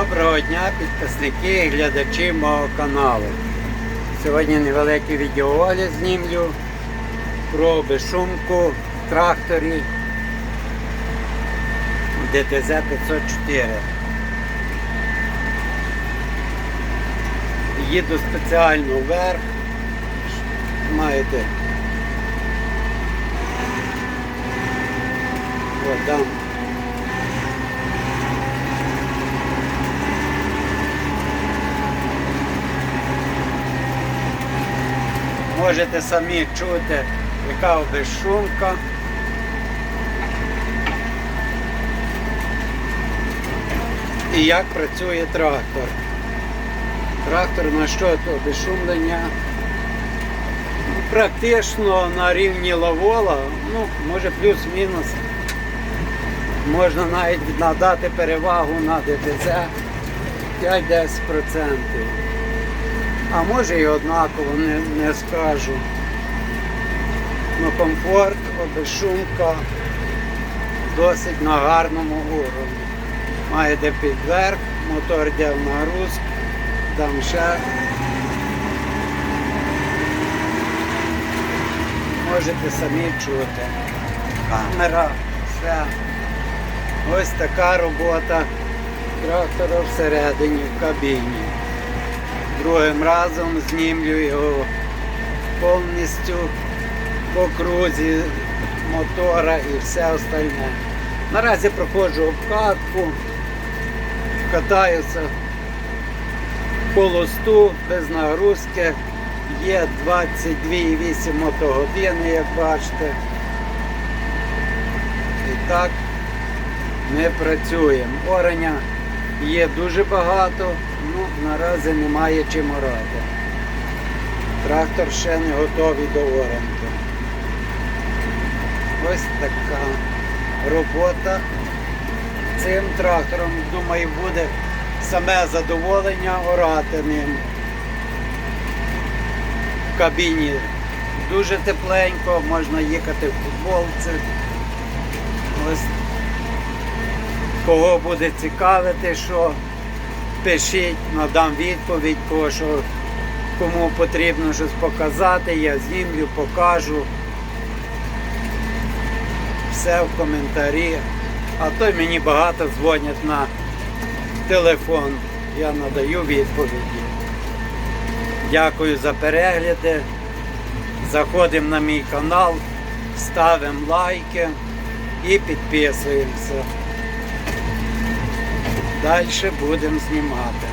Доброго дня, підписники і глядачі мого каналу. Сьогодні невеликий відеоогляд знімлю про безшумку в тракторі ДТЗ 504. Їду спеціально вверх. Маєте. От там. Можете самі чути, яка безшумка. І як працює трактор. Трактор на що то безшумлення? Ну, Практично на рівні лавола, ну, може плюс-мінус. Можна навіть надати перевагу на ДТЗ 5-10%. А може і однаково, не, не скажу. Ну, комфорт, безшумка досить на гарному уровні. Маєте підверх, мотор йде в нагрузку, там ще. Можете самі чути. Камера, все. Ось така робота трактора всередині в кабіні. Другим разом знімлю його повністю по крузі мотора і все остальне. Наразі проходжу обкатку, катаюся по лосту без нагрузки. Є 22,8 мотогодини, як бачите. І так ми працюємо. Орення є дуже багато, ну наразі немає чим орати. Трактор ще не готовий до оренки. Ось така робота цим трактором, думаю, буде саме задоволення орати ним. В кабіні дуже тепленько, можна їхати в футболці. Ось Кого буде цікавити, що пишіть, надам відповідь, кого що кому потрібно щось показати, я знімлю, покажу. Все в коментарі. А то мені багато дзвонять на телефон. Я надаю відповіді. Дякую за перегляди. Заходимо на мій канал, ставимо лайки і підписуємося. Далі будемо знімати.